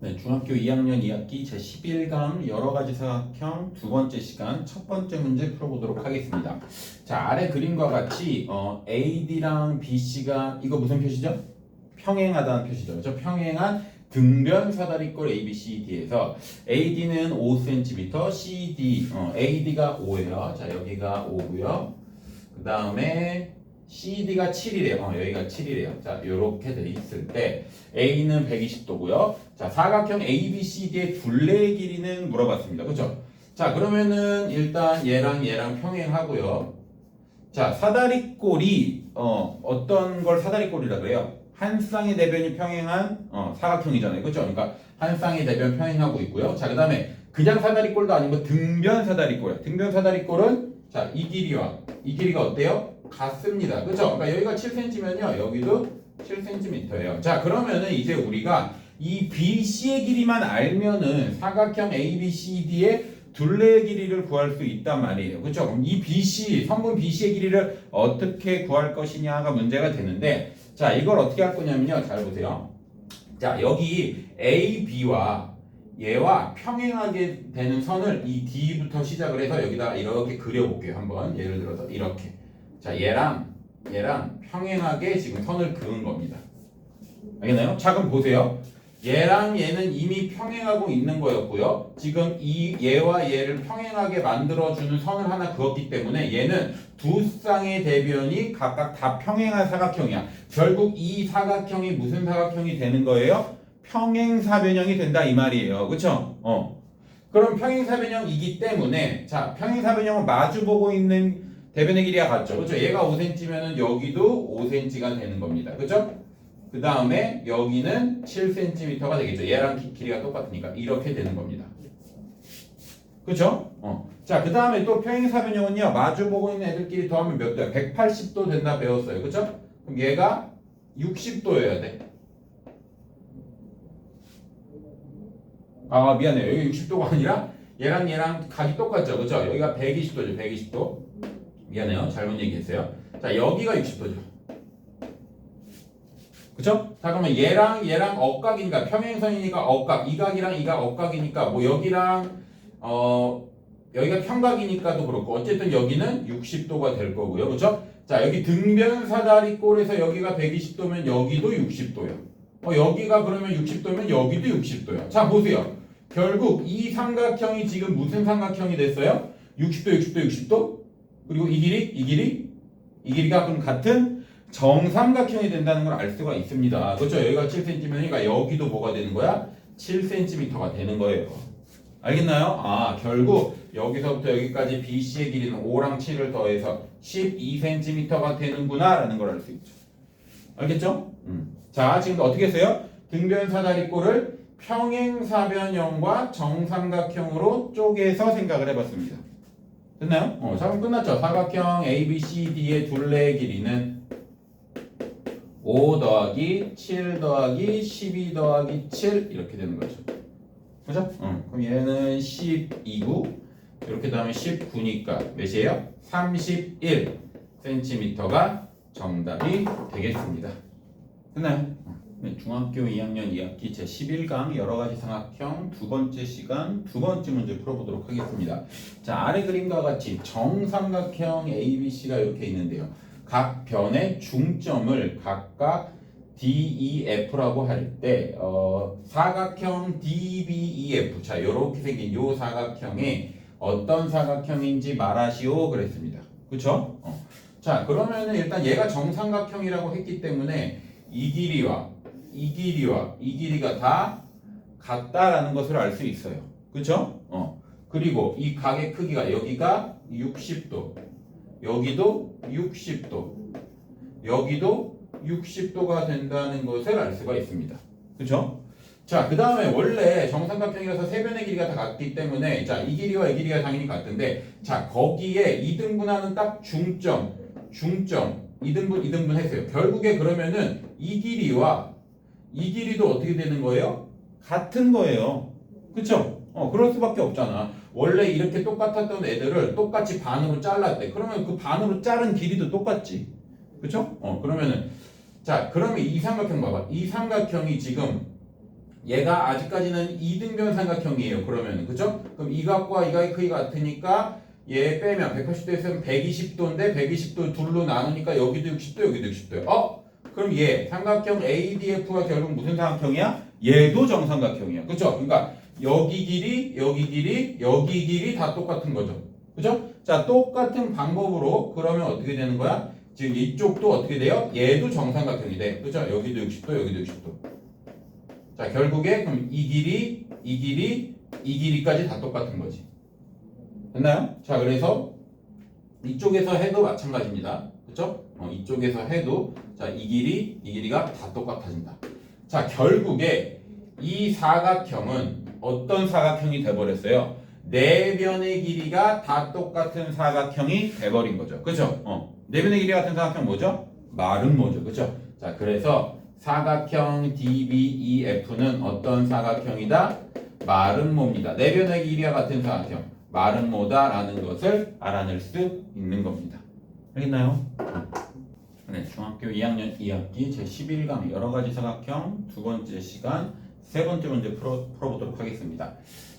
네, 중학교 2학년 2학기 제11강 여러 가지 사각형 두 번째 시간 첫 번째 문제 풀어보도록 하겠습니다. 자, 아래 그림과 같이 어, AD랑 BC가 이거 무슨 표시죠? 평행하다는 표시죠. 그렇죠? 평행한 등변 사다리꼴 ABCD에서 AD는 5cm, CD, 어, AD가 5예요. 자, 여기가 5고요. 그 다음에 CD가 7이래요. 어, 여기가 7이래요. 자, 요렇게 돼 있을 때 A는 120도고요. 자, 사각형 ABCD의 둘레의 길이는 물어봤습니다. 그렇죠? 자, 그러면은 일단 얘랑 얘랑 평행하고요. 자, 사다리꼴이 어, 어떤 걸 사다리꼴이라 그래요? 한 쌍의 대변이 평행한 어, 사각형이잖아요. 그렇죠? 그러니까 한 쌍의 대변 평행하고 있고요. 자, 그다음에 그냥 사다리꼴도 아니고 등변 사다리꼴. 등변 사다리꼴은 자, 이 길이와 이 길이가 어때요? 같습니다. 그죠? 그러니까 여기가 7cm면요. 여기도 7cm예요. 자, 그러면은 이제 우리가 이 BC의 길이만 알면은 사각형 ABCD의 둘레의 길이를 구할 수 있단 말이에요. 그렇죠? 그럼 이 BC, 선분 BC의 길이를 어떻게 구할 것이냐가 문제가 되는데 자, 이걸 어떻게 할 거냐면요. 잘 보세요. 자, 여기 AB와 얘와 평행하게 되는 선을 이 D부터 시작을 해서 여기다 이렇게 그려볼게요. 한번 예를 들어서 이렇게. 자, 얘랑 얘랑 평행하게 지금 선을 그은 겁니다. 알겠나요? 자, 그럼 보세요. 얘랑 얘는 이미 평행하고 있는 거였고요. 지금 이 얘와 얘를 평행하게 만들어주는 선을 하나 그었기 때문에 얘는 두 쌍의 대변이 각각 다 평행한 사각형이야. 결국 이 사각형이 무슨 사각형이 되는 거예요? 평행사변형이 된다 이 말이에요. 그쵸? 어. 그럼 평행사변형이기 때문에 자 평행사변형은 마주보고 있는 대변의 길이가 같죠. 그쵸? 얘가 5cm면은 여기도 5cm가 되는 겁니다. 그쵸? 그 다음에 여기는 7cm가 되겠죠. 얘랑 기- 길이가 똑같으니까 이렇게 되는 겁니다. 그쵸? 어. 자, 그 다음에 또 평행사변형은요, 마주보고 있는 애들끼리 더하면 몇 도야? 180도 된다 배웠어요. 그쵸? 그럼 얘가 60도여야 돼. 아, 미안해요. 여기 60도가 아니라 얘랑 얘랑 각이 똑같죠. 그쵸? 여기가 120도죠. 120도. 미안해요. 잘못 얘기했어요. 자, 여기가 60도죠. 그쵸? 자 그러면 얘랑 얘랑 억각이니까 평행선이니까 억각 이 각이랑 이각 억각이니까 뭐 여기랑 어 여기가 평각이니까도 그렇고 어쨌든 여기는 60도가 될 거고요 그쵸? 자 여기 등변 사다리꼴에서 여기가 120도면 여기도 60도요 어 여기가 그러면 60도면 여기도 60도요 자 보세요 결국 이 삼각형이 지금 무슨 삼각형이 됐어요? 60도 60도 60도 그리고 이 길이 이 길이 이 길이가 그럼 같은 정삼각형이 된다는 걸 알 수가 있습니다. 그렇죠? 여기가 7cm니까 여기도 뭐가 되는 거야? 7cm가 되는 거예요. 알겠나요? 아, 결국 여기서부터 여기까지 BC의 길이는 5랑 7을 더해서 12cm가 되는구나 라는 걸 알 수 있죠. 알겠죠? 음. 자, 지금 어떻게 했어요? 등변 사다리꼴을 평행사변형과 정삼각형으로 쪼개서 생각을 해봤습니다. 됐나요? 어, 자, 그럼 끝났죠? 사각형 ABCD의 둘레의 길이는 5 더하기 7 더하기 12 더하기 7 이렇게 되는 거죠. 그죠? 어, 그럼 얘는 12구 이렇게 다음에 19니까 몇이에요? 31cm가 정답이 되겠습니다. 됐나요? 어, 네, 중학교 2학년 2학기 제11강 여러가지 삼각형 두 번째 시간 두 번째 문제 풀어보도록 하겠습니다. 자 아래 그림과 같이 정삼각형 ABC가 이렇게 있는데요. 각 변의 중점을 각각 DEF라고 할때 어, 사각형 DBEF 자 이렇게 생긴 요 사각형이 어떤 사각형인지 말하시오 그랬습니다. 그렇죠? 어. 자 그러면은 일단 얘가 정삼각형이라고 했기 때문에 이 길이와 이 길이와 이 길이가 다 같다라는 것을 알 수 있어요. 그렇죠? 어. 그리고 이 각의 크기가 여기가 60도 여기도 60도, 여기도 60도가 된다는 것을 알 수가 있습니다. 그렇죠? 자, 그 다음에 원래 정삼각형이라서 세 변의 길이가 다 같기 때문에 자, 이 길이와 이 길이가 당연히 같은데 자, 거기에 2등분하는 딱 중점, 중점, 2등분, 2등분 했어요. 결국에 그러면은 이 길이와 이 길이도 어떻게 되는 거예요? 같은 거예요. 그쵸? 어, 그럴 수밖에 없잖아. 원래 이렇게 똑같았던 애들을 똑같이 반으로 잘랐대. 그러면 그 반으로 자른 길이도 똑같지. 그쵸? 어, 그러면은, 자, 그러면 이 삼각형 봐봐. 이 삼각형이 지금 얘가 아직까지는 이등변 삼각형이에요. 그러면 그죠? 그럼 이 각과 이 각의 크기가 같으니까 얘 빼면 180도 있으면 120도인데 120도 둘로 나누니까 여기도 60도 여기도 60도요. 어? 그럼 얘 삼각형 ADF가 결국 무슨 삼각형이야? 얘도 정삼각형이야. 그죠? 그러니까 여기 길이, 여기 길이, 여기 길이 다 똑같은 거죠. 그죠? 자, 똑같은 방법으로 그러면 어떻게 되는 거야? 지금 이쪽도 어떻게 돼요? 얘도 정삼각형이 돼. 그죠? 여기도 60도, 여기도 60도. 자, 결국에 그럼 이 길이, 이 길이, 이 길이까지 다 똑같은 거지. 됐나요? 자, 그래서 이쪽에서 해도 마찬가지입니다. 그죠? 어, 이쪽에서 해도 자, 이 길이, 이 길이가 다 똑같아진다. 자, 결국에 이 사각형은 어떤 사각형이 돼 버렸어요? 네 변의 길이가 다 똑같은 사각형이 돼 버린 거죠. 그죠? 어. 네 변의 길이 같은 사각형 뭐죠? 마름모죠. 그죠? 자, 그래서 사각형 DBEF는 어떤 사각형이다? 마름모입니다. 네 변의 길이가 같은 사각형. 마름모다라는 것을 알아낼 수 있는 겁니다. 알겠나요? 네, 중학교 2학년 2학기 제11강 여러 가지 사각형 두 번째 시간 세 번째 문제 풀어, 풀어보도록 하겠습니다.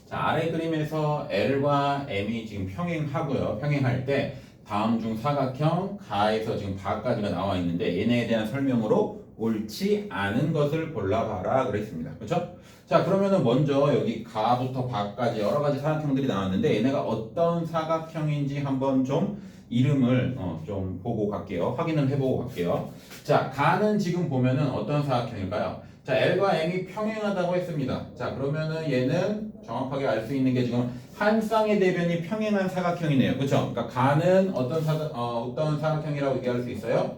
자, 아래 그림에서 L과 M이 지금 평행하고요. 평행할 때 다음 중 사각형 가에서 지금 바까지가 나와 있는데 얘네에 대한 설명으로 옳지 않은 것을 골라봐라 그랬습니다. 그렇죠? 자 그러면은 먼저 여기 가부터 바까지 여러 가지 사각형들이 나왔는데 얘네가 어떤 사각형인지 한번 좀 이름을 어, 좀 보고 갈게요. 확인을 해보고 갈게요. 자 가는 지금 보면은 어떤 사각형일까요? 자 L과 M이 평행하다고 했습니다. 자 그러면은 얘는 정확하게 알 수 있는 게 지금 한 쌍의 대변이 평행한 사각형이네요. 그렇죠? 그러니까 가는 어떤 사 어, 어떤 사각형이라고 얘기할 수 있어요?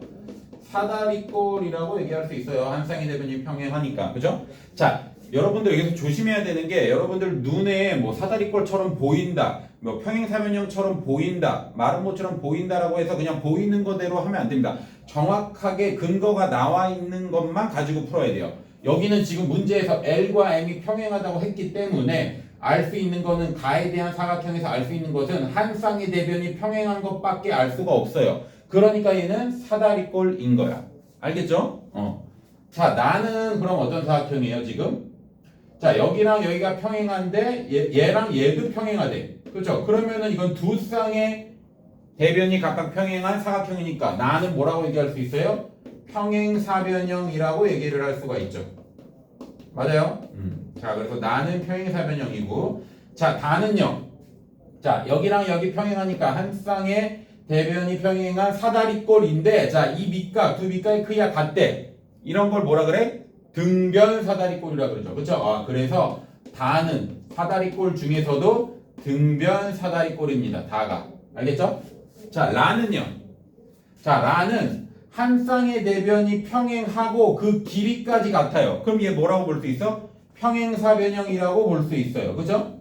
사다리꼴이라고 얘기할 수 있어요. 한 쌍의 대변이 평행하니까. 그죠? 자, 여러분들 여기서 조심해야 되는 게 여러분들 눈에 뭐 사다리꼴처럼 보인다. 뭐 평행사변형처럼 보인다. 마름모처럼 보인다라고 해서 그냥 보이는 거대로 하면 안 됩니다. 정확하게 근거가 나와 있는 것만 가지고 풀어야 돼요. 여기는 지금 문제에서 L과 M이 평행하다고 했기 때문에 알 수 있는 거는 가에 대한 사각형에서 알 수 있는 것은 한 쌍의 대변이 평행한 것밖에 알 수가 없어요. 그러니까 얘는 사다리꼴인 거야. 알겠죠? 어. 자, 나는 그럼 어떤 사각형이에요, 지금? 자, 여기랑 여기가 평행한데 얘, 얘랑 얘도 평행하대. 그렇죠? 그러면은 이건 두 쌍의 대변이 각각 평행한 사각형이니까 나는 뭐라고 얘기할 수 있어요? 평행사변형이라고 얘기를 할 수가 있죠. 맞아요? 음. 자, 그래서 나는 평행사변형이고 자, 다는요. 자, 여기랑 여기 평행하니까 한 쌍의 대변이 평행한 사다리꼴인데 자, 이 밑각, 두 밑각의 크기가 같대. 이런 걸 뭐라 그래? 등변 사다리꼴이라 그러죠. 그렇죠? 아, 그래서 다는 사다리꼴 중에서도 등변 사다리꼴입니다. 다가. 알겠죠? 자, 라는요. 자, 라는 한 쌍의 대변이 평행하고 그 길이까지 같아요. 그럼 얘 뭐라고 볼 수 있어? 평행사변형이라고 볼 수 있어요. 그죠?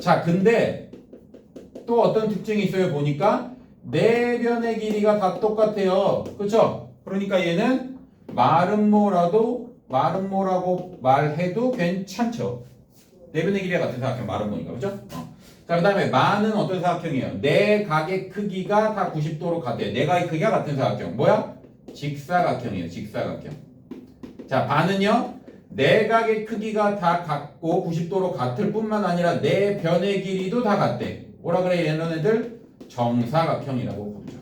자, 근데 또 어떤 특징이 있어요? 보니까 네 변의 길이가 다 똑같아요. 그쵸? 그러니까 얘는 마름모라도 마름모라고 말해도 괜찮죠. 네 변의 길이가 같은 사각형 마름모니까 그죠? 어. 자, 그 다음에 마는 어떤 사각형이에요? 네 각의 크기가 다 90도로 같아요. 네 각의 크기가 같은 사각형. 뭐야? 직사각형이에요. 직사각형. 자, 반은요? 네 각의 크기가 다 같고 90도로 같을 뿐만 아니라 네 변의 길이도 다 같대. 뭐라 그래? 얘네들 정사각형이라고 부르죠.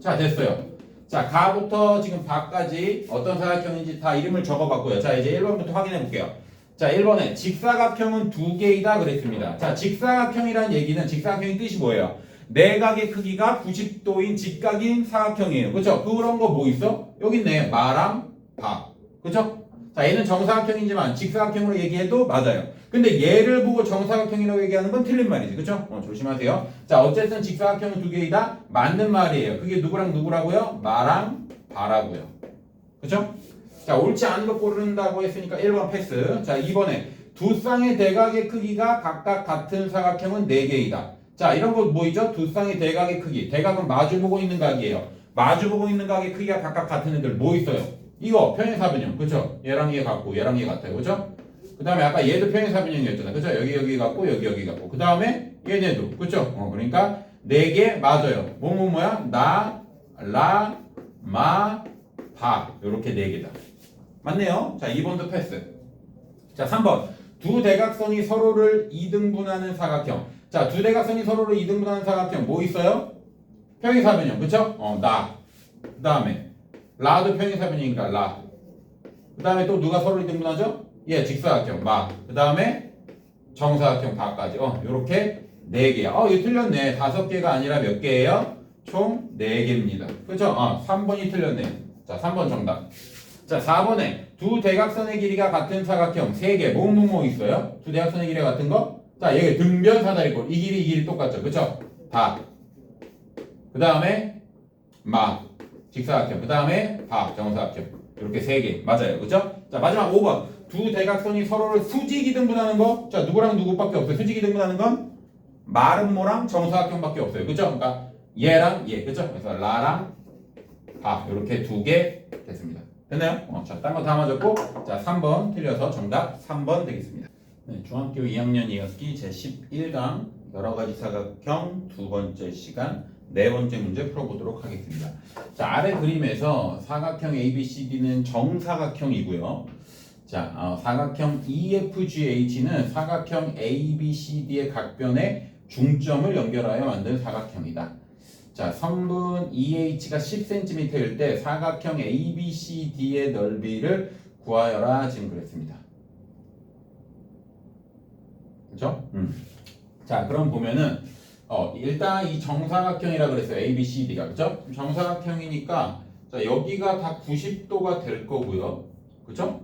자, 됐어요. 자, 가부터 지금 바까지 어떤 사각형인지 다 이름을 적어봤고요. 자, 이제 1번부터 확인해 볼게요. 자, 1번에 직사각형은 두 개이다 그랬습니다. 자, 직사각형이란 얘기는 직사각형의 뜻이 뭐예요? 내각의 크기가 90도인 직각인 사각형이에요. 그렇죠? 그런 거 뭐 있어? 여기 있네. 마랑 바. 그렇죠? 자, 얘는 정사각형이지만 직사각형으로 얘기해도 맞아요. 근데 얘를 보고 정사각형이라고 얘기하는 건 틀린 말이지. 그렇죠? 어, 조심하세요. 자, 어쨌든 직사각형은 두 개이다. 맞는 말이에요. 그게 누구랑 누구라고요? 마랑 바라고요. 그렇죠? 자, 옳지 않은 거 고른다고 했으니까 1번 패스. 자, 2번에 두 쌍의 대각의 크기가 각각 같은 사각형은 4개이다. 자, 이런 거 뭐이죠? 두 쌍의 대각의 크기. 대각은 마주보고 있는 각이에요. 마주보고 있는 각의 크기가 각각 같은 애들 뭐 있어요? 이거 평행사변형. 그쵸? 얘랑 얘 같고 얘랑 얘 같아요. 그쵸? 그 다음에 아까 얘도 평행사변형이었잖아. 그쵸? 여기 여기 같고 여기 여기 같고. 그 다음에 얘네도. 그쵸? 어, 그러니까 4개 맞아요. 뭐 뭐 뭐야? 나, 라, 마, 바. 요렇게 4개다. 맞네요. 자, 2번도 패스. 자, 3번. 두 대각선이 서로를 2등분하는 사각형. 자, 두 대각선이 서로를 2등분하는 사각형 뭐 있어요? 평행사변형. 그쵸? 어, 나. 그 다음에 라도 평행사변형이니까 라. 그 다음에 또 누가 서로를 2등분하죠? 예, 직사각형. 마. 그 다음에 정사각형 다까지. 어, 요렇게 네 개야. 어, 이거 틀렸네. 다섯 개가 아니라 몇 개예요? 총 네 개입니다. 그쵸? 어, 3번이 틀렸네. 자, 3번 정답. 자, 4번에 두 대각선의 길이가 같은 사각형 3개. 뭐, 뭐, 뭐 있어요? 두 대각선의 길이가 같은 거? 자, 얘 등변 사다리꼴. 이 길이, 이 길이 똑같죠. 그쵸? 다. 그 다음에 마. 직사각형. 그 다음에 바. 정사각형. 이렇게 3개. 맞아요. 그쵸? 자, 마지막 5번. 두 대각선이 서로를 수직이 등분하는 거? 자, 누구랑 누구밖에 없어요. 수직이 등분하는 건? 마름모랑 정사각형밖에 없어요. 그쵸? 그러니까 얘랑 얘. 그쵸? 그래서 라랑 바. 이렇게 두 개 됐습니다. 됐나요? 어, 자, 딴 거 다 맞았고, 자, 3번 틀려서 정답 3번 되겠습니다. 네, 중학교 2학년 이어ski 제11강 여러 가지 사각형 두 번째 시간 네 번째 문제 풀어보도록 하겠습니다. 자, 아래 그림에서 사각형 ABCD는 정사각형이고요. 자, 어, 사각형 EFGH는 사각형 ABCD의 각변에 중점을 연결하여 만든 사각형이다. 자, 선분 EH가 10cm일 때 사각형 ABCD의 넓이를 구하여라 지금 그랬습니다. 그렇죠? 음. 자, 그럼 보면은 어, 일단 이 정사각형이라 그랬어요. ABCD가 그렇죠? 정사각형이니까 자, 여기가 다 90도가 될 거고요. 그렇죠?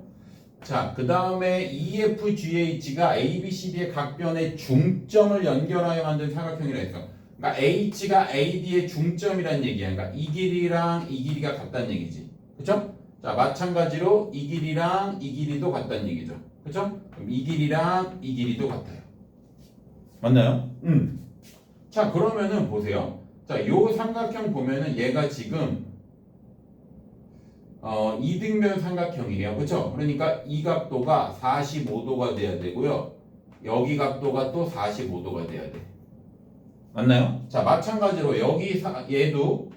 자, 그 다음에 EFGH가 ABCD의 각변에 중점을 연결하여 만든 사각형이라 했어. 그러니까 H가 AD의 중점이라는 얘기야. 그러니까 이 길이랑 이 길이가 같다는 얘기지. 그쵸? 자, 마찬가지로 이 길이랑 이 길이도 같다는 얘기죠. 그쵸? 그럼 이 길이랑 이 길이도 같아요. 맞나요? 음. 자, 그러면은 보세요. 자, 요 삼각형 보면은 얘가 지금 어, 이등변 삼각형이에요. 그쵸? 그러니까 이 각도가 45도가 돼야 되고요. 여기 각도가 또 45도가 돼야 돼. 맞나요? 자, 마찬가지로 여기 사, 얘도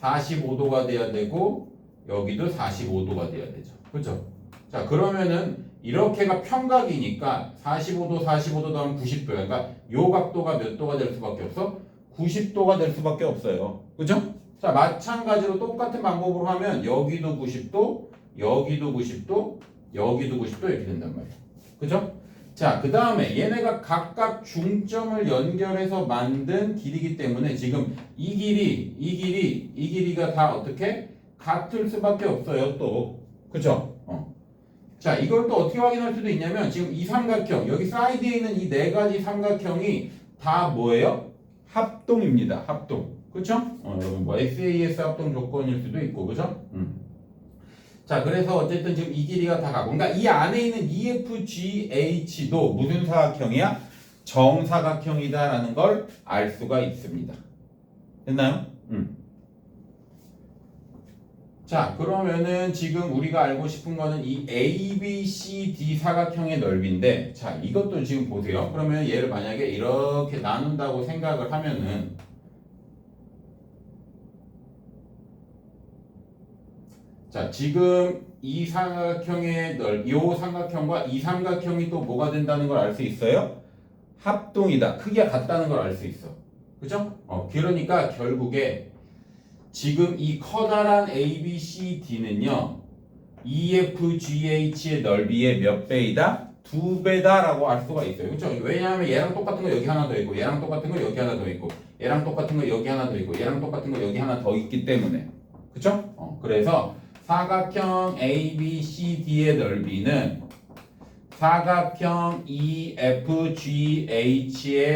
45도가 돼야 되고 여기도 45도가 돼야 되죠. 그렇죠? 자, 그러면은 이렇게가 평각이니까 45도, 45도 더하면 90도야. 그러니까 요 각도가 몇 도가 될 수밖에 없어? 90도가 될 수밖에 없어요. 그죠? 자, 마찬가지로 똑같은 방법으로 하면 여기도 90도, 여기도 90도, 여기도 90도 이렇게 된단 말이야. 그죠? 자, 그 다음에 얘네가 각각 중점을 연결해서 만든 길이기 때문에 지금 이 길이, 이 길이, 이 길이가 다 어떻게? 같을 수밖에 없어요, 또. 그죠? 어. 자, 이걸 또 어떻게 확인할 수도 있냐면 지금 이 삼각형, 여기 사이드에 있는 이 네 가지 삼각형이 다 뭐예요? 합동입니다, 합동. 그쵸? 어, 여러분 뭐 SAS 합동 조건일 수도 있고, 그죠? 음. 자, 그래서 어쨌든 지금 이 길이가 다 가고, 그러니까 이 안에 있는 EFGH도 무슨 사각형이야? 정사각형이다라는 걸 알 수가 있습니다. 됐나요? 음. 자, 그러면은 지금 우리가 알고 싶은 거는 이 ABCD 사각형의 넓이인데, 자, 이것도 지금 보세요. 그러면 얘를 만약에 이렇게 나눈다고 생각을 하면은, 자, 지금 이 삼각형의 넓, 이 삼각형과 이 삼각형이 또 뭐가 된다는 걸 알 수 있어요? 합동이다. 크기가 같다는 걸 알 수 있어. 그죠? 어, 그러니까 결국에 지금 이 커다란 ABCD는요, EFGH의 넓이의 몇 배이다? 두 배다라고 알 수가 있어요. 그렇죠? 왜냐하면 얘랑 똑같은 거 여기 하나 더 있고, 얘랑 똑같은 거 여기 하나 더 있고, 얘랑 똑같은 거 여기 하나 더 있고, 얘랑 똑같은 거 여기 하나 더 있기 때문에, 그렇죠? 어, 그래서 사각형 ABCD의 넓이는 사각형 EFGH의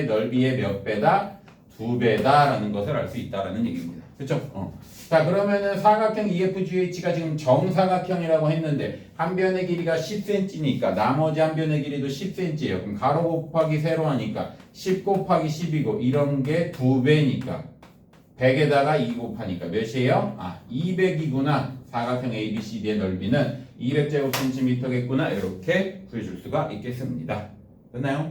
넓이의 몇 배다? 두 배다라는 것을 알 수 있다라는 얘기입니다. 그렇죠? 어. 자 그러면은 사각형 EFGH가 지금 정사각형이라고 했는데 한 변의 길이가 10cm니까 나머지 한 변의 길이도 10cm예요. 그럼 가로 곱하기 세로 하니까 10 곱하기 10이고 이런 게 두 배니까 100에다가 2 곱하니까 몇이에요? 아 200이구나. 사각형 ABCD의 넓이는 200제곱센티미터겠구나. 이렇게 구해줄 수가 있겠습니다. 됐나요?